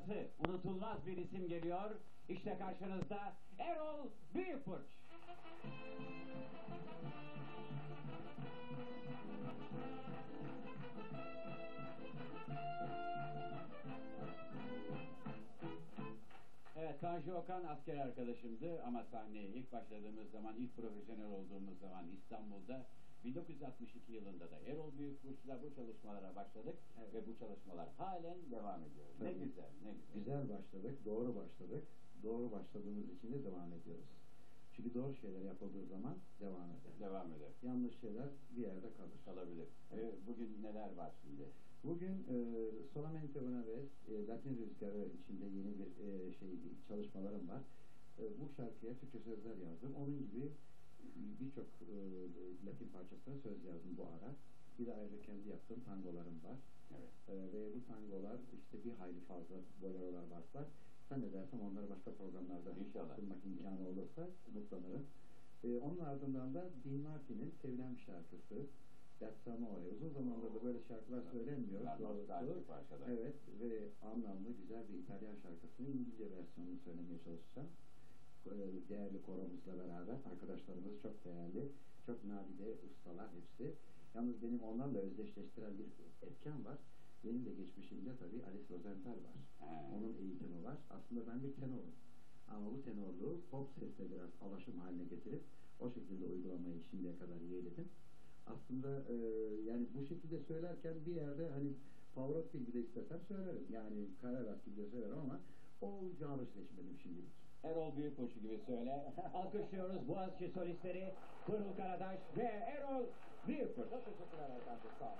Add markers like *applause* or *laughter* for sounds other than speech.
ustası, unutulmaz bir isim geliyor. İşte karşınızda Erol Büyükburç. Evet, Tanju Okan asker arkadaşımdı ama sahneye ilk başladığımız zaman, ilk profesyonel olduğumuz zaman İstanbul'da 1962 yılında da Erol Büyükburç'la bu çalışmalara başladık Evet. ve bu çalışmalar halen devam ediyor. Ne güzel, güzel. Başladık, doğru başladık. Doğru başladığımız için de devam ediyoruz. Çünkü doğru şeyler yapıldığı zaman devam eder. Devam eder. Yanlış şeyler bir yerde kalır. Kalabilir. Ee, bugün neler var şimdi? Bugün e, Solamente Una Vez, e, Latin Rüzgarı içinde yeni bir e, şey çalışmalarım var. E, bu şarkıya Türkçe sözler yazdım. Onun gibi birçok e, Latin parçasına söz yazdım bu ara. Bir de ayrıca kendi yaptığım tangolarım var. Evet. Ee, ve bu tangolar işte bir hayli fazla bolerolar varsa zannedersem onları başka programlarda İnşallah. sunmak imkanı olursa mutlanırım. Ee, onun ardından da Dean Martin'in sevilen bir şarkısı That's Amore. Uzun zamandır da böyle şarkılar söylenmiyor. Doğrusu. Evet ve anlamlı güzel bir İtalyan şarkısının İngilizce versiyonunu söylemeye çalışacağım. Ee, Değerli koromuzla beraber arkadaşlarımız çok değerli, çok nadide ustalar hepsi. Yalnız benim onlarla özdeşleştiren bir etken var. Benim de geçmişimde tabii Alice Rosenthal var. He. Onun eğitimi var. Aslında ben bir tenorum. Ama bu tenorluğu pop sesle biraz alaşım haline getirip o şekilde uygulamayı şimdiye kadar yeğledim. Aslında e, yani bu şekilde söylerken bir yerde hani Pavarotti gibi istesem söylerim. Yani Kararas gibi de söylerim ama o canlı seçmedim şimdilik. Erol Büyükburç gibi söyle. *laughs* Alkışlıyoruz Boğaziçi solistleri Pırıl Karadaş ve Erol Ние продължаваме за края на тази сала.